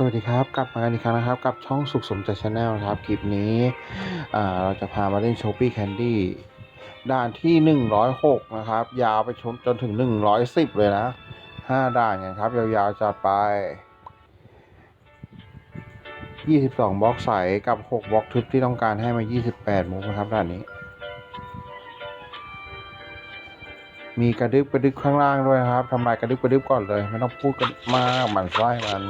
สวัสดีครับ กลับมากันอีกครั้งนะครับ กับช่องสุขสมใจชาแนลนะครับ คลิปนี้เราจะพามาเล่นโชปี้แคนดี้ด่านที่ 106 นะครับ ยาวไปชนจนถึง 110 เลยนะ 5 ด่านกันครับ ยาวๆจัดไป 22 บล็อกใสกับ 6 บล็อกทึบที่ต้องการให้มา 28 มุกนะครับด่านนี้ มีกระดึบกระดึบข้างล่างด้วยครับทำลายกระดึบกระดึบก่อนเลย ไม่ต้องพูดกันมากหมันไส้มัน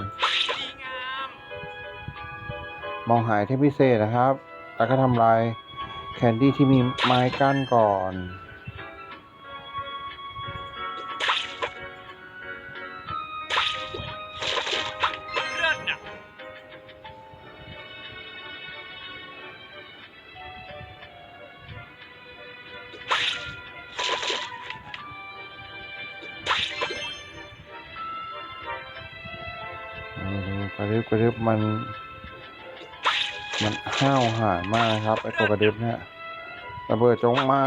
มองหายเทพพิเศษนะครับ แล้วก็ทำลายแคนดี้ที่มีไม้กั้นก่อนกระดึบกระดึบมัน มันห้าวหาญมากนะครับไอตัวกระดึบเนี่ยระเบิดจงมา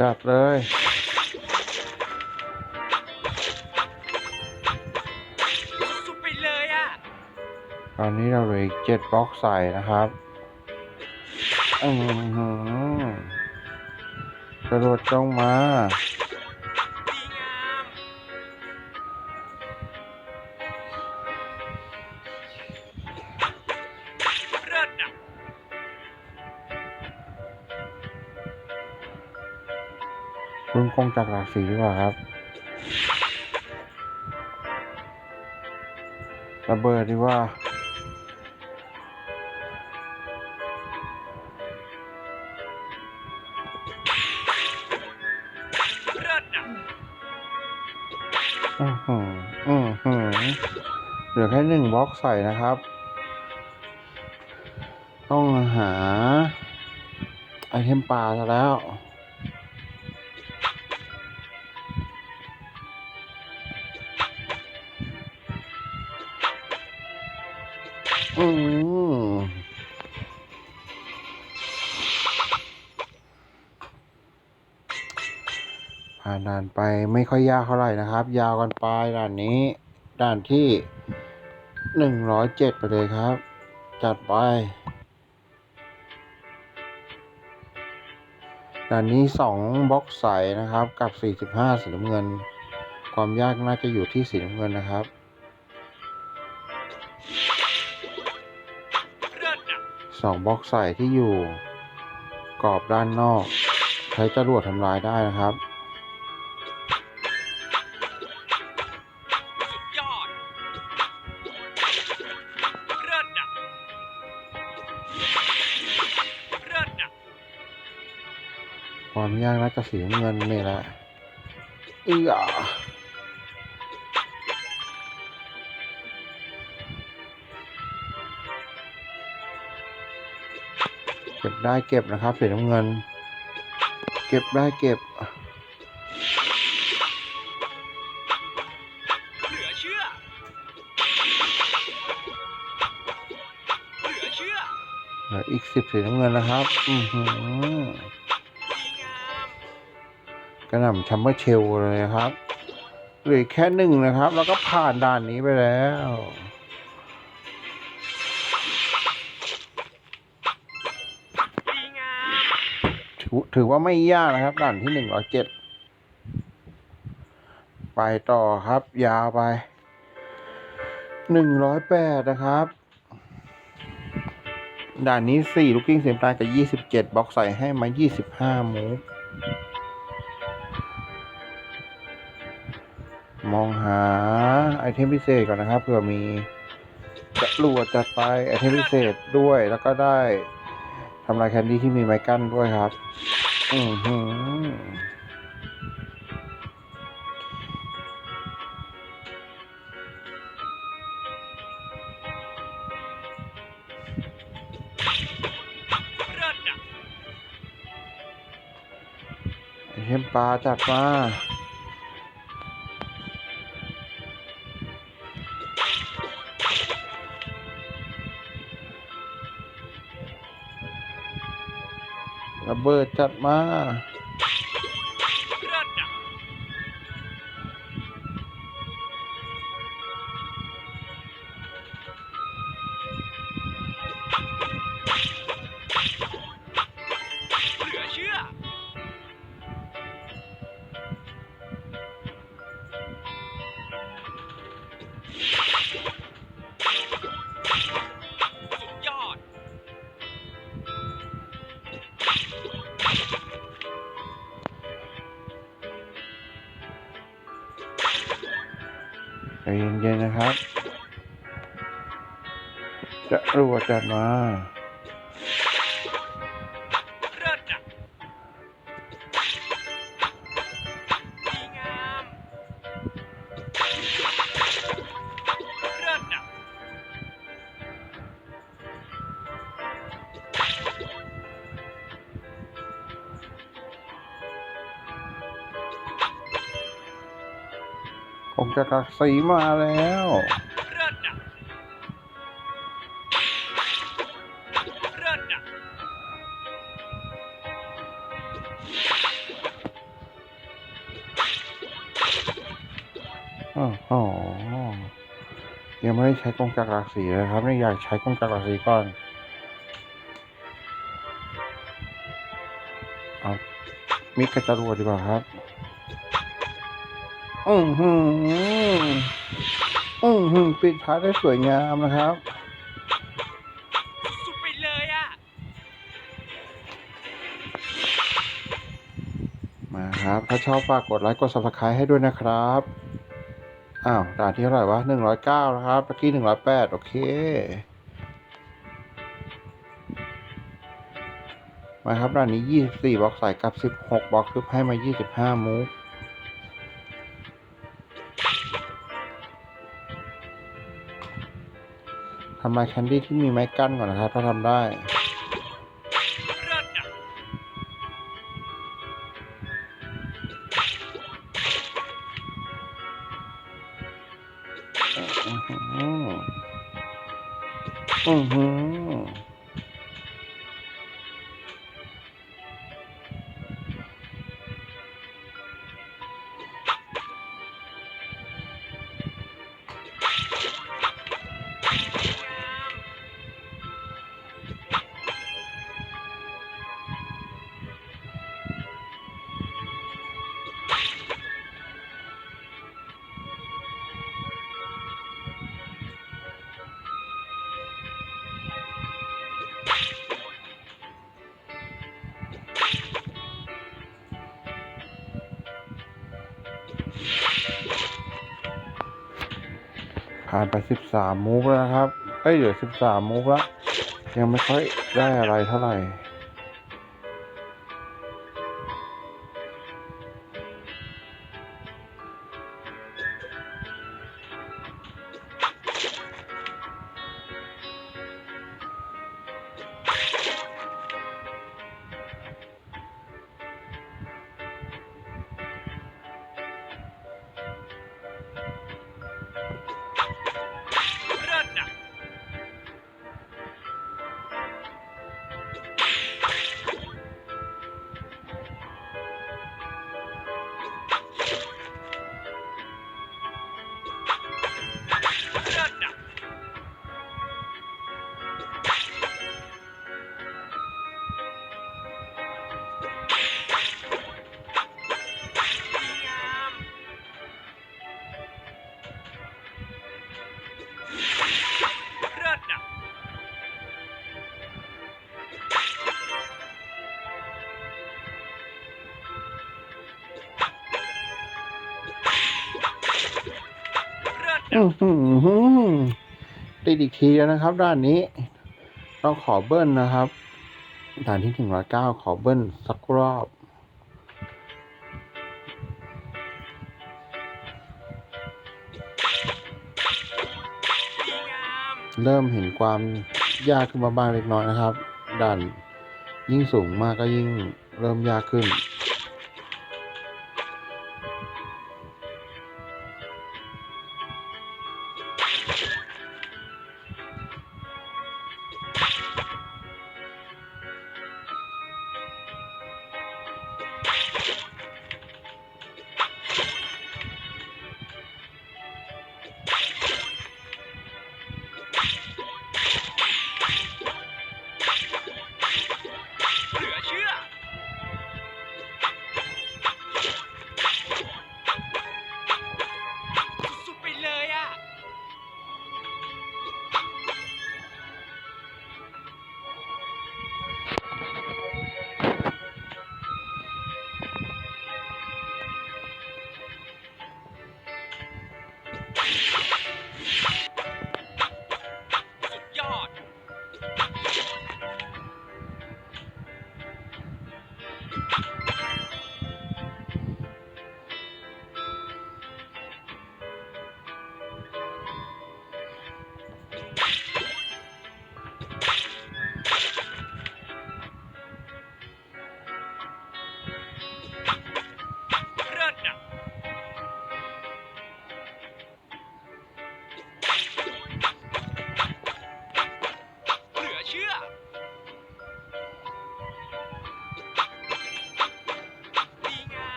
จัดเลย ตอนนี้เราเหลืออีกเจ็ดบล็อกใส่นะครับอือกระโดดจงมาดีงามเลิศอะคุณกงจากหลากสีดีกว่าครับ ระเบิดดีกว่า อือหืออือหือเหลือแค่หนึ่งบล็อกใส่นะครับ ต้องหา ไอเทมปลาซะแล้วอืม ด่านไปไม่ค่อยยากเท่าไหร่นะครับ ยาวกันไปด่านนี้ ด่านที่หนึ่งร้อยเจ็ดไปเลยครับ จัดไปด่านนี้สองบล็อกใสนะครับกับสี่สิบห้าสีน้ำเงิน ความยากน่าจะอยู่ที่สีน้ำเงินนะครับสองบล็อกใส่ที่อยู่กรอบด้านนอก ใช้จรวดทำลายได้นะครับ ยากน่าจะสีน้ำเงินนี่แหละเอื้อเก็บได้เก็บนะครับสีน้ำเงิน เก็บได้เก็บเหลือเชื่อเหลือเชื่อเหลืออีกสิบสีน้ำเงินนะครับ อือหือดีงามก ระหน่ำชัมเบอร์เชลเลยครับเหลือแค่หนึ่งนะครับ แล้วก็ผ่านด่านนี้ไปแล้ว ถือว่าไม่ยากนะครับ ด่านที่หนึ่งร้อยเจ็ดไปต่อครับ ยาวไปหนึ่งร้อยแปดนะครับ ด่านนี้สี่ลูกกิ้งเสียงตายกับยี่สิบเจ็ดบล็อกใส่ให้มายี่สิบห้ามูฟ มองหาไอเทมพิเศษก่อนนะครับเผื่อมีจะรวดจัดไปไอเทมพิเศษด้วยแล้วก็ได้ทำลายแคนดี้ที่มีไม้กั้นด้วยครับ อือหือเลิศอะไอเทมปลาจัดมา เบอร์จัดมา จะรวจัดมาเลิศอะดีงามเลิศอะองค์จักรศรีมาแล้ว อ๋ออ๋อยังไม่ได้ใช้กงจักรหลักสีเลยครับนี่อยากใช้กงจักรหลักสีก่อนเอามิกกระจรวดดีกว่าครับอือหืออือหือปิดท้ายได้สวยงามนะครับสุดไปเลยอะมาครับ ถ้าชอบฝากกดไลค์กด subscribe ให้ด้วยนะครับ อ้าวด่านที่เท่าไหร่วะหนึ่งร้อยเก้านะครับเมื่อกี้หนึ่งร้อยแปดโอเคมาครับด่านนี้ยี่สิบสี่บล็อกใส่กับสิบหกบล็อกทึบให้มายี่สิบห้ามูฟทำลายแคนดี้ที่มีไม้กั้นก่อนนะครับ ถ้าทำได้ อือ ผ่านไปสิบสามมูฟแล้วนะครับ เอ้ยเหลือสิบสามมูฟแล้ว ยังไม่ค่อยได้อะไรเท่าไหร่ ติดอีกทีแล้วนะครับ ด้านนี้ ต้องขอเบิ้ลนะครับ ด่านที่หนึ่งร้อยเก้าขอเบิ้ลสักรอบเริ่มเห็นความยากขึ้นมาบ้างเล็กน้อยนะครับ ด่านยิ่งสูงมากก็ยิ่งเริ่มยากขึ้น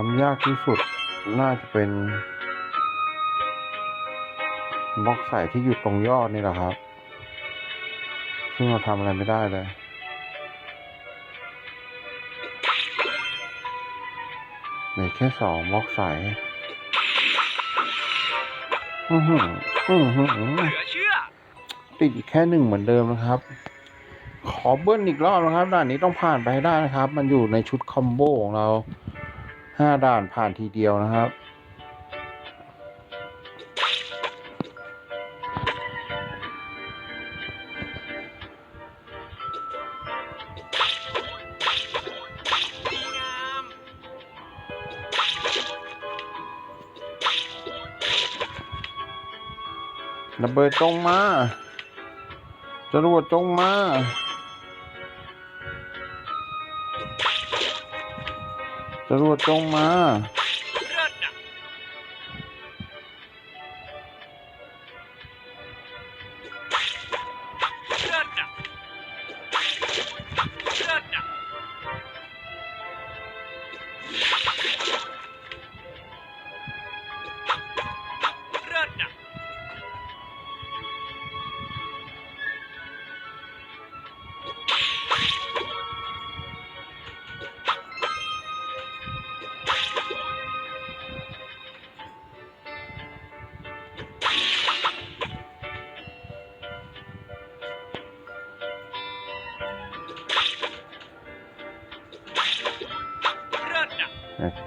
ความยากที่สุดน่าจะเป็นบล็อกใส่ที่อยู่ตรงยอดนี่แหละครับ ซึ่งเราทำอะไรไม่ได้เลยเหลือแค่สองบล็อกใส่อือหืออือหือติดอีกแค่หนึ่งเหมือนเดิมนะครับ ขอเบิ้ลอีกรอบนะครับ ด่านนี้ต้องผ่านไปให้ได้นะครับ มันอยู่ในชุดคอมโบของเรา ห้าด่านผ่านทีเดียวนะครับดีงามระเบิดจงมาจรวดจงมา ตำรวจจงมา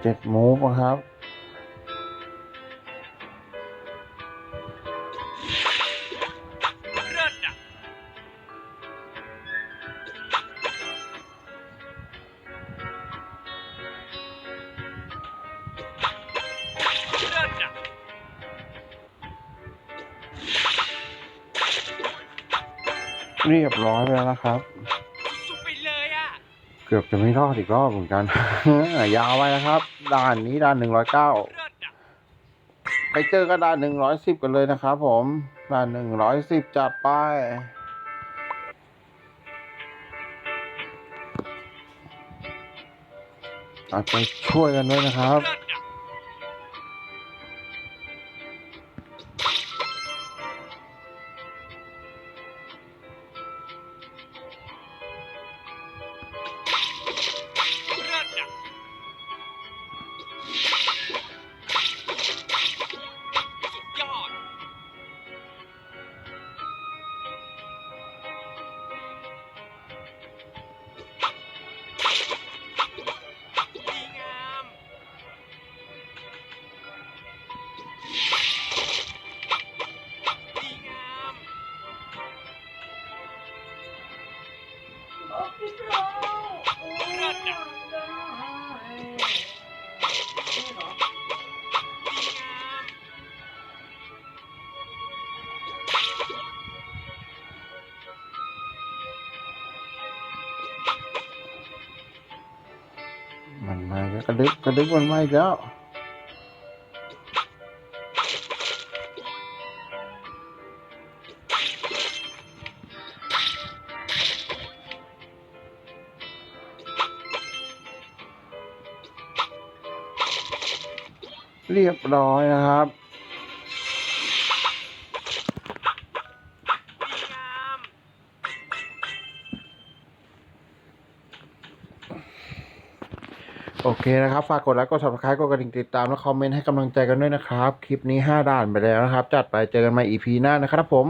เจ็ดมูฟนะครับเลิศอะเลิศอะเรียบร้อยแล้วนะครับ กือบจะไม่รอดอีกรอบเหมือนกัน ยาวไปนะครับด่านนี้ด่านหนึ่งร้อยเก้าไปเจอกันด่านหนึ่งร้อยสิบกันเลยนะครับผมด่านหนึ่งร้อยสิบจัดไปอาใจช่วยกันด้วยนะครับ มันมาแล้วกระดึกกระดึกมันมาอีกแล้ว เรียบร้อยนะครับ โอเคนะครับ ฝากกดไลค์กด subscribe กดกระดิ่งติดตามและคอมเมนต์ให้กำลังใจกันด้วยนะครับ คลิปนี้ 5 ด่านไปแล้วนะครับ จัดไปเจอกันใหม่ EP หน้านะครับผม